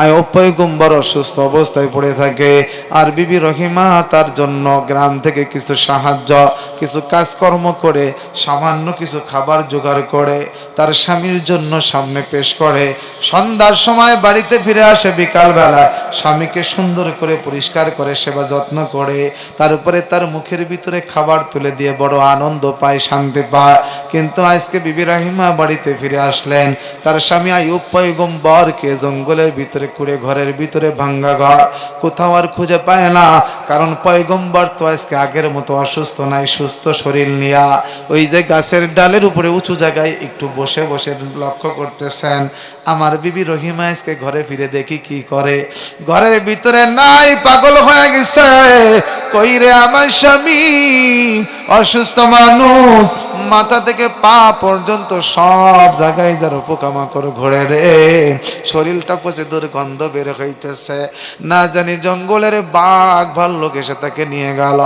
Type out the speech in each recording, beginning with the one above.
আয় পয়গম্বর অসুস্থ অবস্থায় পড়ে থাকে। আর বিবি রহিমা তার জন্য গ্রাম থেকে কিছু সাহায্য, কিছু কাজকর্ম করে, সামান্য কিছু খাবার জোগাড় করে, তার স্বামীর জন্য সামনে পেশ করে। সন্ধ্যার সময় বাড়িতে ফিরে আসে বিকালবেলা। স্বামীকে সুন্দর করে পরিষ্কার করে, সেবা যত্ন করে। তার উপরে তার মুখের ভিতরে খাবার তুলে দিয়ে বড় আনন্দ পায়, শান্তি পায়। কিন্তু আজকে বিবি রাহিমা বাড়িতে ফিরে আসলেন। তার স্বামী আয়ুব পয়গম্বরকে জঙ্গলের ভিতরে কুড়ে ঘরের ভিতরে ভাঙ্গা ঘর। কোথাও আর খুঁজে পায় না, কারণ পয়গম্বর তো আজকে আগের মতো অসুস্থ নাই, সুস্থ শরীর নিয়া। ওই যে গাছের ডালের উপরে উঁচু জায়গায় একটু বসে বসে লক্ষ্য করতেছেন, আমার বিবি রহিমা আজকে ঘরে ফিরে দেখি কি করে? ঘরের ভিতরে নাই, পাগল হয়ে গেছে। কই রে আমার স্বামী, অসুস্থ মানুষ, মাথা থেকে পা পর্যন্ত সব জায়গায় যার পোকামাকড় ঘোরে রে। শরীরটা পচে দুর্গন্ধ বের হইতেছে। না জানি জঙ্গলের বাঘ ভাল্লুক এসে তাকে নিয়ে গেল।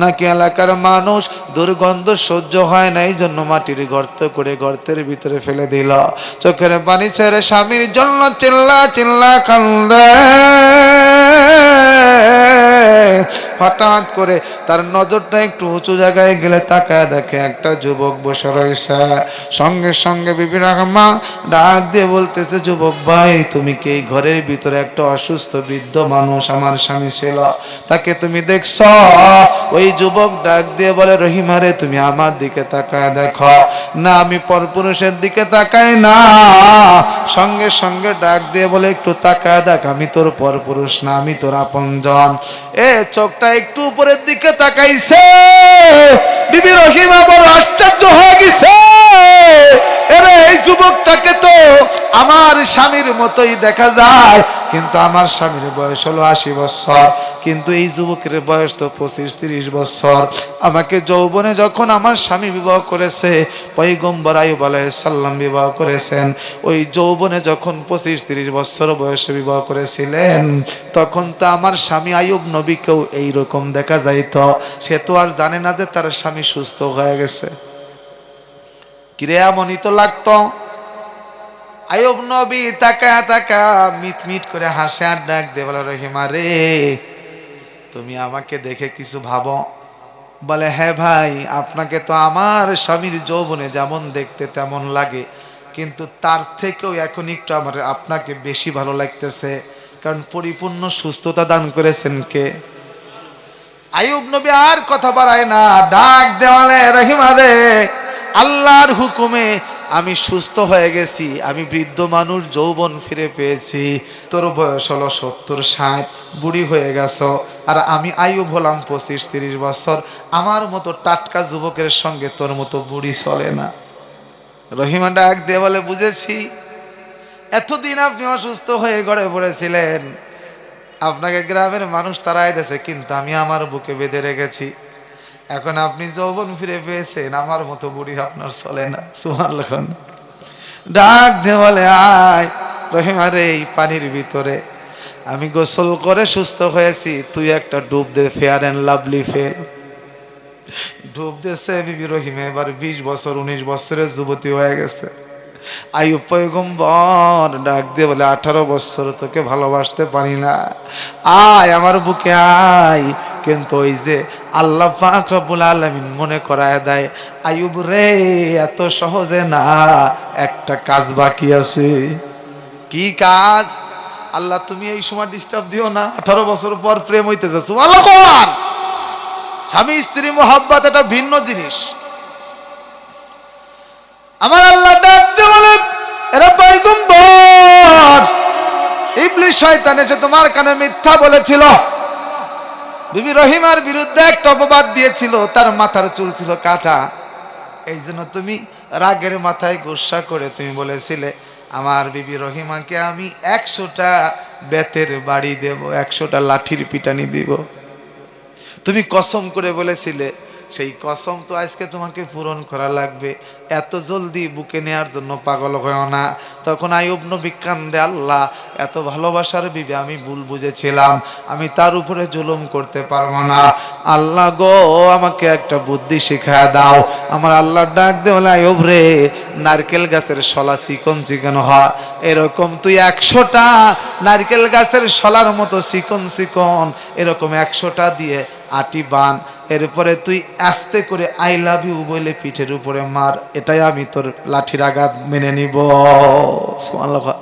নাকি এলাকার মানুষ দুর্গন্ধ সহ্য হয় না এই জন্য মাটির গর্ত করে গর্তের ভিতরে ফেলে দিল। চোখের পানি ছেড়ে স্বামীর জন্য চিল্লা চিল্লা কান্দে। হঠাৎ করে তার নজরটা একটু উঁচু জায়গায় গেলে তাকায় দেখে একটা যুবক বসে রয়েছে। সঙ্গে সঙ্গে বিবি রাহমা ডাক দিয়ে বলতেছে, যুবক ভাই, তুমি কি এই ঘরের ভিতরে একটা অসুস্থ বৃদ্ধ মানুষ আমার স্বামী ছিল? তাকে তুমি দেখছ? ওই যুবক ডাক দিয়ে বলে রহিমারে তুমি আমার দিকে তাকায় দেখো। না, আমি পরপুরুষের দিকে তাকাই না। সঙ্গে সঙ্গে ডাক দিয়ে বলে, একটু তাকায় দেখ, আমি তোর পরপুরুষ না, আমি তোর আপনজন। এ চোখটা একটু উপরের দিকে তাকাইছে। বিবি রহিমা বড় আশ্চর্য হয়ে গেছে। এরে এই যুবকটাকে তো আমার স্বামীর মতোই দেখা যায়। কিন্তু আমার স্বামীর বয়স হলো আশি বছর। কিন্তু এই যুবকের বয়স তো পঁচিশ, তিরিশ বছর। আমাকে যৌবনে যখন আমার স্বামী বিবাহ করেছে পৈগম্বর আয়ুব সাল্লাম বিবাহ করেছেন। ওই যৌবনে যখন পঁচিশ, তিরিশ বছর বয়সে বিবাহ করেছিলেন, তখন তো আমার স্বামী আয়ুব নবীকেও এইরকম দেখা যাইত। সে তো আর জানে না যে তার স্বামী সুস্থ হয়ে গেছে। কিরে, এমনই তো লাগতো। আয়ুব নবী তাকা তাকা মিট মিট করে হাসে আর ডাক দে বলে, রহিমা রে, তুমি আমাকে দেখে কিছু ভাবো? বলে হ্যাঁ ভাই, আপনাকে তো আমার স্বামীর যৌবনে যেমন দেখতে তেমন লাগে, কিন্তু তার থেকেও এখন একটু আমার, আপনাকে বেশি ভালো লাগতেছে, কারণ পরিপূর্ণ সুস্থতা দান করেছেন কে? আয়ুব নবী আর কথা বাড়ায় না, ডাক দেওয়ালে, রহিমা রে আল্লাহর হুকুমে আমি সুস্থ হয়ে গেছি, আমি বৃদ্ধ মানুষ, যৌবন ফিরে পেয়েছি। তোর বয়স হলো সত্তর, ষাট, বুড়ি হয়ে গেছ। আর আমি আয়ুব হলাম পঁচিশ, তিরিশ বছর। আমার মতো টাটকা যুবকের সঙ্গে তোর মতো বুড়ি চলে না। রহিমা ডাক দিয়ে বলে, বুঝেছি। এতদিন আপনি অসুস্থ হয়ে গড়ে পড়েছিলেন। আপনাকে গ্রামের মানুষ তারাই দেছে কিন্তু আমি আমার বুকে বেঁধে রেখেছি। এখন আপনি যৌবন ফিরে পেয়েছেন, আমার মতো বুড়ি আপনার চলে না। সুমার লখন ডাক দে বলে, আয়, রহিমা রে এই পানির ভিতরে। আমি গোসল করে সুস্থ হয়েছি, তুই একটা ডুব দে ফেয়ার অ্যান্ড লাভলি ফেল ডুব দেছে বিবি রহিমে, এবার বিশ বছর, উনিশ বছরের যুবতী হয়ে গেছে। আয়ু পয়গম্বর, ডাক দিয়ে বলে, আঠারো বছর তোকে ভালোবাসতে পারি না। আয়, আমার বুকে আয় কিন্তু ওই যে আল্লাহ পাক রব্বুল আলামিন মনে করায় দেয়, আয়ুব রে, এত সহজে না, একটা কাজ বাকি আছে। কি কাজ? আল্লাহ, তুমি এই সময় ডিস্টার্ব দিও না, আঠারো বছর পর প্রেম হইতেছে। স্বামী, স্ত্রী, মোহাব্বত, এটা ভিন্ন জিনিস। আমার আল্লাহ বলে এরা পয়গম্বর, ইবলিশ শয়তান এসে তোমার কানে মিথ্যা বলেছিল। বিবি রহিমার বিরুদ্ধে একটা অপবাদ দিয়েছিল, তার মাথার চুল ছিল কাটা। এই জন্য তুমি রাগের মাথায় গুসা করে তুমি বলেছিলে, আমার বিবি রহিমাকে আমি একশোটা বেতের বাড়ি দেব, একশোটা লাঠির পিটানি দিব। তুমি কসম করে বলেছিলে সেই কসম তো আজকে তোমাকে পূরণ করা লাগবে। এত জলদি বুকে নেয়ার জন্য পাগল হয় না। তখন আইব নবী কান্দে, আল্লাহ, এত ভালোবাসার বিবে আমি ভুল বুঝেছিলাম। আমি তার উপরে জুলুম করতে পারব না। আল্লাহ গো, আমাকে একটা বুদ্ধি শিখায় দাও। আমার আল্লাহ ডাক দে বলে আইব রে, নারকেল গাছের শলা চিকন চিকন হয় এরকম তুই একশোটা নারকেল গাছের শলার মতো চিকন চিকন, এরকম একশোটা দিয়ে আটি বান। এরপরে তুই আস্তে করে আই লাভ ইউ বলে পিঠের উপরে মার, এটাই আমি তোর লাঠির আঘাত মেনে নিব সুবহানাল্লাহ।